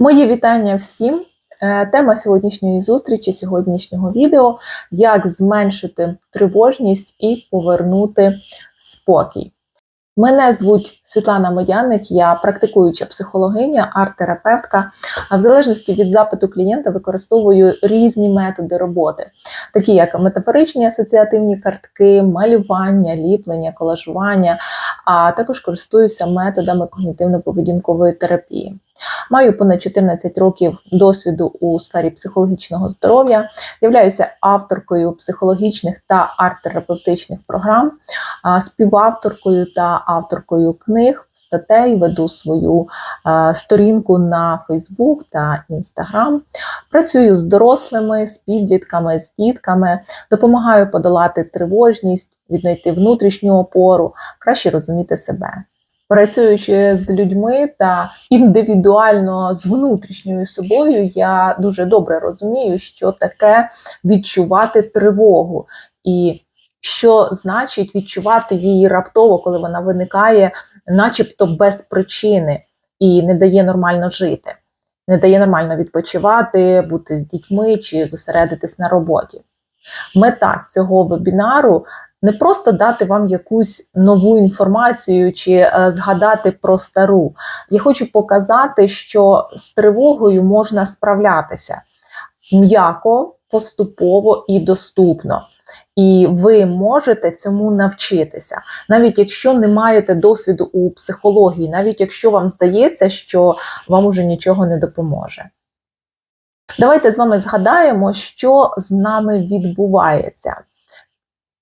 Мої вітання всім. Е, Тема сьогоднішньої зустрічі, сьогоднішнього відео як зменшити тривожність і повернути спокій. Мене звуть Світлана Модяник, я практикуюча психологиня, арт-терапевтка. В залежності від запиту клієнта використовую різні методи роботи, такі як метафоричні асоціативні картки, малювання, ліплення, колажування, а також користуюся методами когнітивно-поведінкової терапії. Маю понад 14 років досвіду у сфері психологічного здоров'я, являюся авторкою психологічних та арт-терапевтичних програм, співавторкою та авторкою книг, статей, веду свою сторінку на Facebook та Instagram. Працюю з дорослими, з підлітками, з дітками, допомагаю подолати тривожність, віднайти внутрішню опору, краще розуміти себе. Працюючи з людьми та індивідуально з внутрішньою собою, я дуже добре розумію, що таке відчувати тривогу, і що значить відчувати її раптово, коли вона виникає, начебто без причини, і не дає нормально жити, не дає нормально відпочивати, бути з дітьми чи зосередитись на роботі. Мета цього вебінару не просто дати вам якусь нову інформацію чи е, згадати про стару. Я хочу показати, що з тривогою можна справлятися м'яко, поступово і доступно. І ви можете цьому навчитися, навіть якщо не маєте досвіду у психології, навіть якщо вам здається, що вам уже нічого не допоможе. Давайте з вами згадаємо, що з нами відбувається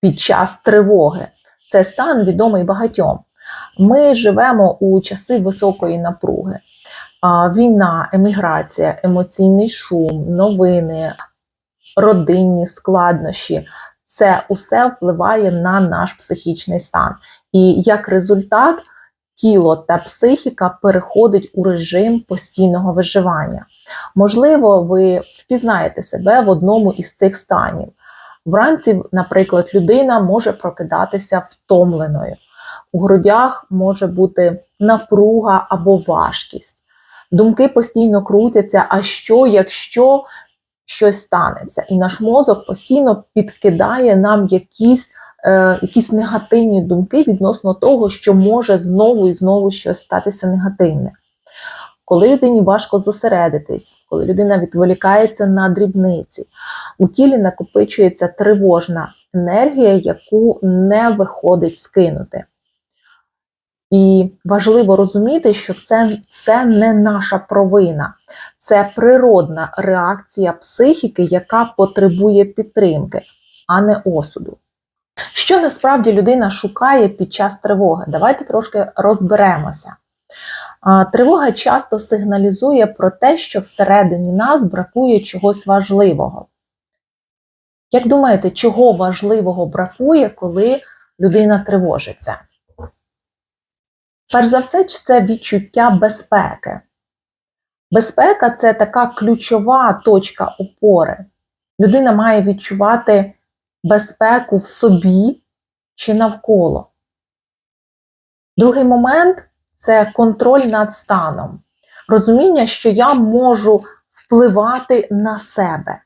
під час тривоги. Це стан відомий багатьом. Ми живемо у часи високої напруги. Війна, еміграція, емоційний шум, новини, родинні складнощі це усе впливає на наш психічний стан. І як результат, тіло та психіка переходить у режим постійного виживання. Можливо, ви впізнаєте себе в одному із цих станів. Вранці, наприклад, людина може прокидатися втомленою. У грудях може бути напруга або важкість. Думки постійно крутяться, а що, якщо щось станеться? І наш мозок постійно підкидає нам якісь, е, якісь негативні думки відносно того, що може знову і знову щось статися негативне. Коли людині важко зосередитись, коли людина відволікається на дрібниці, у тілі накопичується тривожна енергія, яку не виходить скинути. І важливо розуміти, що це, це не наша провина, це природна реакція психіки, яка потребує підтримки, а не осуду. Що насправді людина шукає під час тривоги? Давайте трошки розберемося. Тривога часто сигналізує про те, що всередині нас бракує чогось важливого. Як думаєте, чого важливого бракує, коли людина тривожиться? Перш за все, це відчуття безпеки. Безпека це така ключова точка опори. Людина має відчувати безпеку в собі чи навколо. Другий момент це контроль над станом, розуміння, що я можу впливати на себе.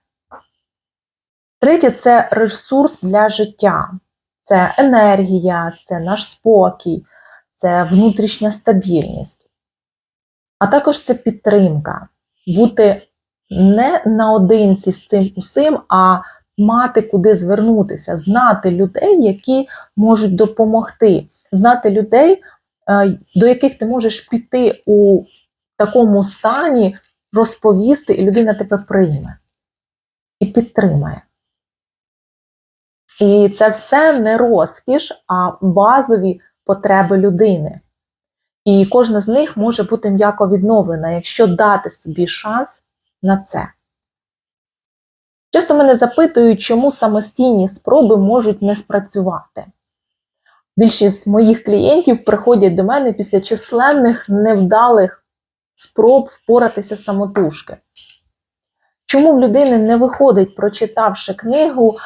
Третє це ресурс для життя, це енергія, це наш спокій, це внутрішня стабільність. А також це підтримка, бути не наодинці з цим усім, а мати куди звернутися, знати людей, які можуть допомогти, знати людей, до яких ти можеш піти у такому стані, розповісти, і людина тебе прийме і підтримає. І це все не розкіш, а базові потреби людини. І кожна з них може бути м'яко відновлена, якщо дати собі шанс на це. Часто мене запитують, чому самостійні спроби можуть не спрацювати. Більшість моїх клієнтів приходять до мене після численних невдалих спроб впоратися самотужки. Чому в людини не виходить, прочитавши книгу,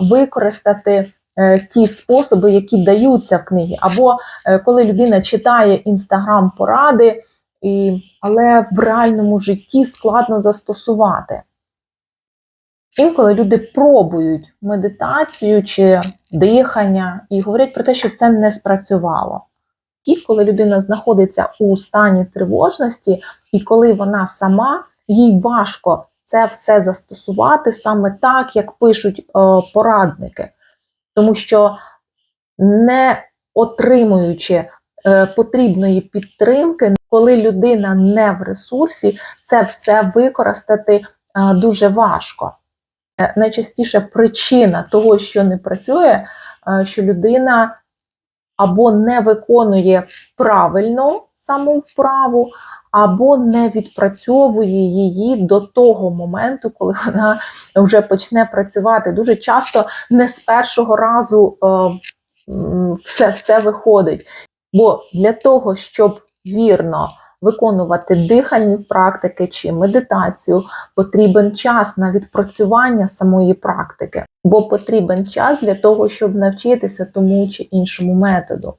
використати е, ті способи, які даються в книгі? Або е, коли людина читає інстаграм-поради але в реальному житті складно застосувати. Інколи люди пробують медитацію чи дихання і говорять про те, що це не спрацювало. І коли людина знаходиться у стані тривожності, і коли вона сама, їй важко це все застосувати саме так, як пишуть е, порадники. Тому що не отримуючи е, потрібної підтримки, коли людина не в ресурсі, це все використати е, дуже важко. Е, Найчастіше причина того, що не працює, е, що людина або не виконує правильно саму вправу, або не відпрацьовує її до того моменту, коли вона вже почне працювати. Дуже часто не з першого разу е, все, все виходить. Бо для того, щоб вірно виконувати дихальні практики чи медитацію, потрібен час на відпрацювання самої практики, бо потрібен час для того, щоб навчитися тому чи іншому методу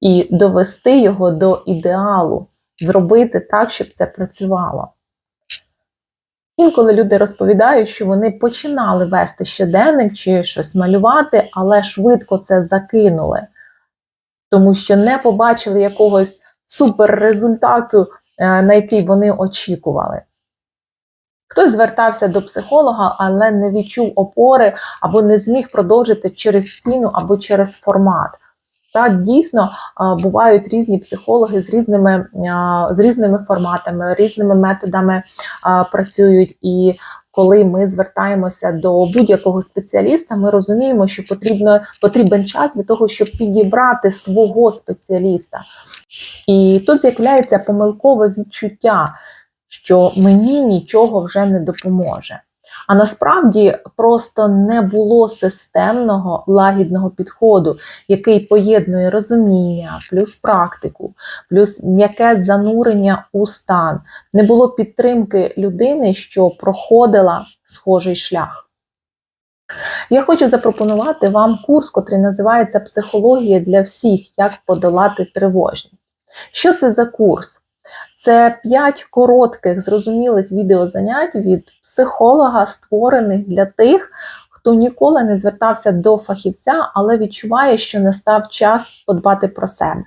і довести його до ідеалу, зробити так, щоб це працювало. Інколи люди розповідають, що вони починали вести щоденник чи щось малювати, але швидко це закинули, тому що не побачили якогось суперрезультату, е, на який вони очікували. Хтось звертався до психолога, але не відчув опори або не зміг продовжити через ціну або через формат. Та дійсно бувають різні психологи з різними, з різними форматами, різними методами працюють. І коли ми звертаємося до будь-якого спеціаліста, ми розуміємо, що потрібно, потрібен час для того, щоб підібрати свого спеціаліста. І тут з'являється помилкове відчуття, що мені нічого вже не допоможе. А насправді просто не було системного лагідного підходу, який поєднує розуміння, плюс практику, плюс м'яке занурення у стан. Не було підтримки людини, що проходила схожий шлях. Я хочу запропонувати вам курс, котрий називається Психологія для всіх, як подолати тривожність. Що це за курс? Це 5 коротких, зрозумілих відеозанять від психолога, створених для тих, хто ніколи не звертався до фахівця, але відчуває, що настав час подбати про себе.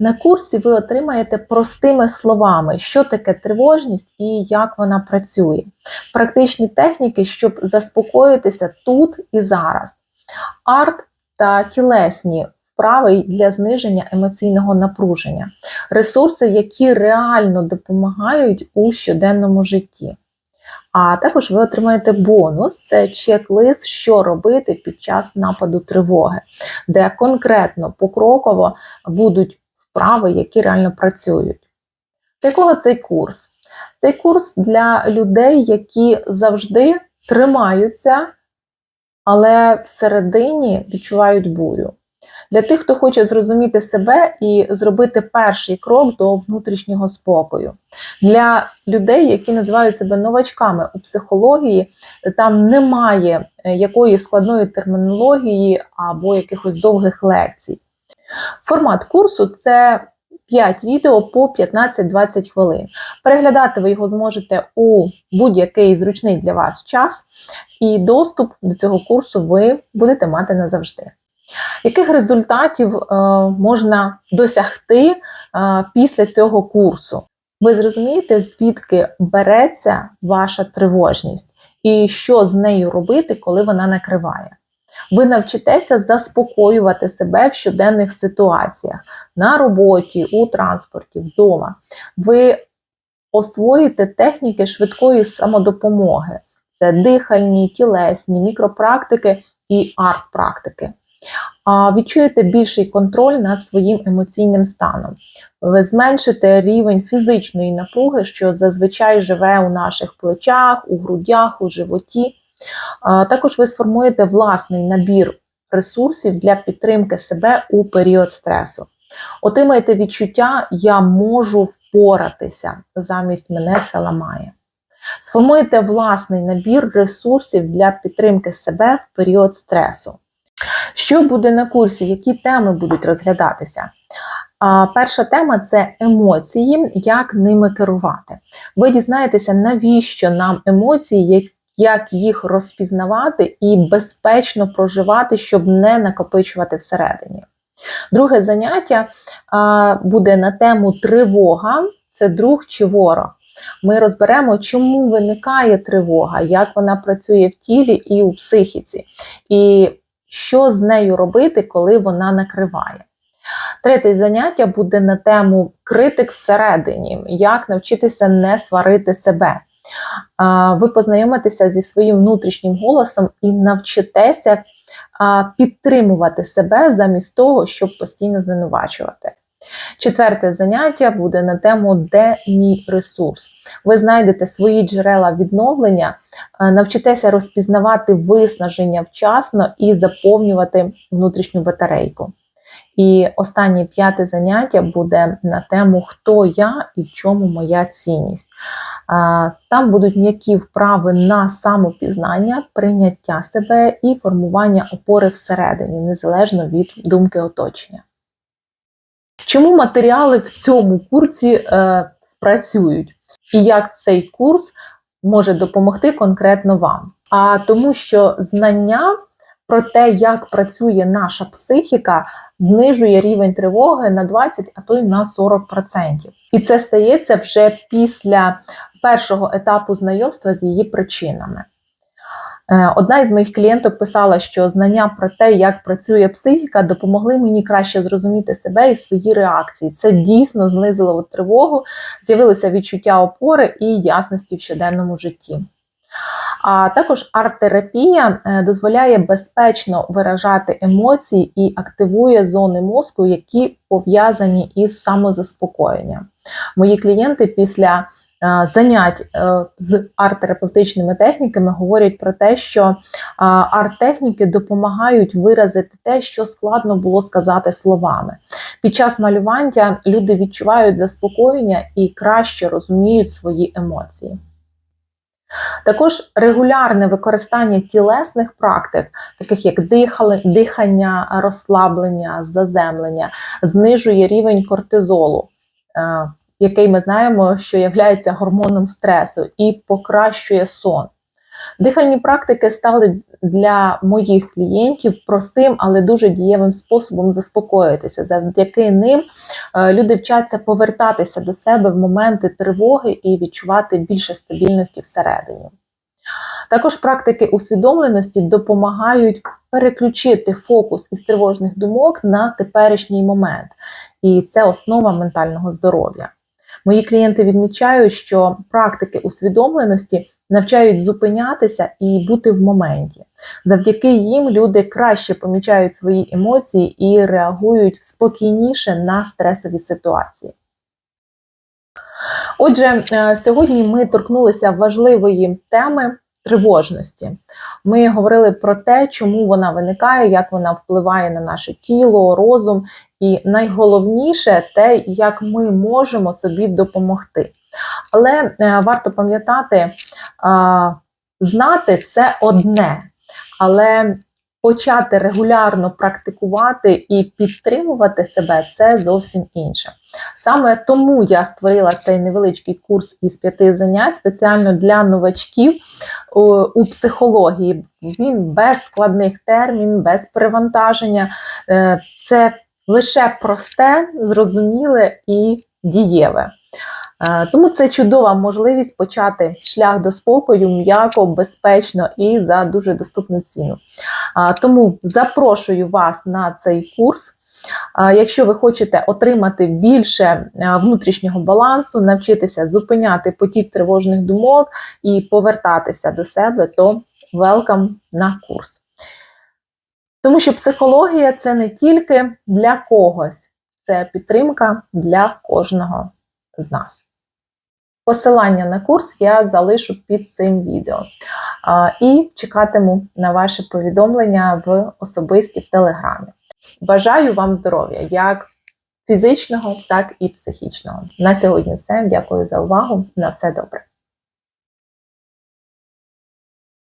На курсі ви отримаєте простими словами, що таке тривожність і як вона працює. Практичні техніки, щоб заспокоїтися тут і зараз. Арт та тілесні вправи для зниження емоційного напруження, ресурси, які реально допомагають у щоденному житті. А також ви отримаєте бонус це чек-лист, що робити під час нападу тривоги, де конкретно покроково будуть вправи, які реально працюють. Для кого цей курс? Цей курс для людей, які завжди тримаються, але всередині відчувають бурю. Для тих, хто хоче зрозуміти себе і зробити перший крок до внутрішнього спокою. Для людей, які називають себе новачками у психології, там немає е, якоїсь складної термінології або якихось довгих лекцій. Формат курсу це 5 відео по 15-20 хвилин. Переглядати ви його зможете у будь-який зручний для вас час, і доступ до цього курсу ви будете мати назавжди. Яких результатів е, можна досягти е, після цього курсу? Ви зрозумієте, звідки береться ваша тривожність і що з нею робити, коли вона накриває. Ви навчитеся заспокоювати себе в щоденних ситуаціях на роботі, у транспорті, вдома. Ви освоїте техніки швидкої самодопомоги. Це дихальні, тілесні, мікропрактики і арт-практики. Відчуєте більший контроль над своїм емоційним станом. Ви зменшите рівень фізичної напруги, що зазвичай живе у наших плечах, у грудях, у животі. Також ви сформуєте власний набір ресурсів для підтримки себе у період стресу. Отримаєте відчуття Я можу впоратися замість мене це ламає. Сформуєте власний набір ресурсів для підтримки себе в період стресу. Що буде на курсі, які теми будуть розглядатися? Перша тема це емоції, як ними керувати. Ви дізнаєтеся, навіщо нам емоції, як, їх розпізнавати і безпечно проживати, щоб не накопичувати всередині. Друге заняття буде на тему тривога це друг чи ворог. Ми розберемо, чому виникає тривога, як вона працює в тілі і у психіці, і що з нею робити, коли вона накриває. Третє заняття буде на тему критик всередині, як навчитися не сварити себе. Ви познайомитеся зі своїм внутрішнім голосом і навчитеся підтримувати себе замість того, щоб постійно звинувачувати. Четверте заняття буде на тему Де мій ресурс. Ви знайдете свої джерела відновлення, навчитеся розпізнавати виснаження вчасно і заповнювати внутрішню батарейку. І останнє п'яте заняття буде на тему Хто я і в чому моя цінність. Там будуть м'які вправи на самопізнання, прийняття себе і формування опори всередині, незалежно від думки оточення. Чому матеріали в цьому курсі е, спрацюють? І як цей курс може допомогти конкретно вам? А тому, що знання про те, як працює наша психіка, знижує рівень тривоги на 20, а то й на 40%. І це стається вже після першого етапу знайомства з її причинами. Е, одна із моїх клієнток писала, що знання про те, як працює психіка, допомогли мені краще зрозуміти себе і свої реакції. Це дійсно знизило тривогу, з'явилося відчуття опори і ясності в щоденному житті. А також арт-терапія е, дозволяє безпечно виражати емоції і активує зони мозку, які пов'язані із самозаспокоєнням. Мої клієнти після занять е, з арт-терапевтичними техніками говорять про те, що е, арт-техніки допомагають виразити те, що складно було сказати словами. Під час малювання люди відчувають заспокоєння і краще розуміють свої емоції. Також регулярне використання тілесних практик, таких як дихання, розслаблення, заземлення, знижує рівень кортизолу який ми знаємо, що є гормоном стресу, і покращує сон. Дихальні практики стали для моїх клієнтів простим, але дуже дієвим способом заспокоїтися. Завдяки ним е, люди вчаться повертатися до себе в моменти тривоги і відчувати більше стабільності всередині. Також практики усвідомленості допомагають переключити фокус із тривожних думок на теперішній момент, і це основа ментального здоров'я. Мої клієнти відмічають, що практики усвідомленості навчають зупинятися і бути в моменті. Завдяки їм люди краще помічають свої емоції і реагують спокійніше на стресові ситуації. Отже, е, сьогодні ми торкнулися важливої теми тривожності. Ми говорили про те, чому вона виникає, як вона впливає на наше тіло, розум, і найголовніше те, як ми можемо собі допомогти. Але е, варто пам'ятати, знати це одне, але почати регулярно практикувати і підтримувати себе це зовсім інше. Саме тому я створила цей невеличкий курс із п'яти занять спеціально для новачків у психології. Він без складних термін, без перевантаження. Е, це лише просте, зрозуміле і дієве. Е, тому це чудова можливість почати шлях до спокою м'яко, безпечно і за дуже доступну ціну. Тому запрошую вас на цей курс. Якщо ви хочете отримати більше е, внутрішнього балансу, навчитися зупиняти потік тривожних думок і повертатися до себе, то welcome на курс. Тому що психологія це не тільки для когось, це підтримка для кожного з нас. Посилання на курс я залишу під цим відео. І чекатиму на ваше повідомлення в особисті в Телеграмі. Бажаю вам здоров'я, як фізичного, так і психічного. На сьогодні все. Дякую за увагу. На все добре.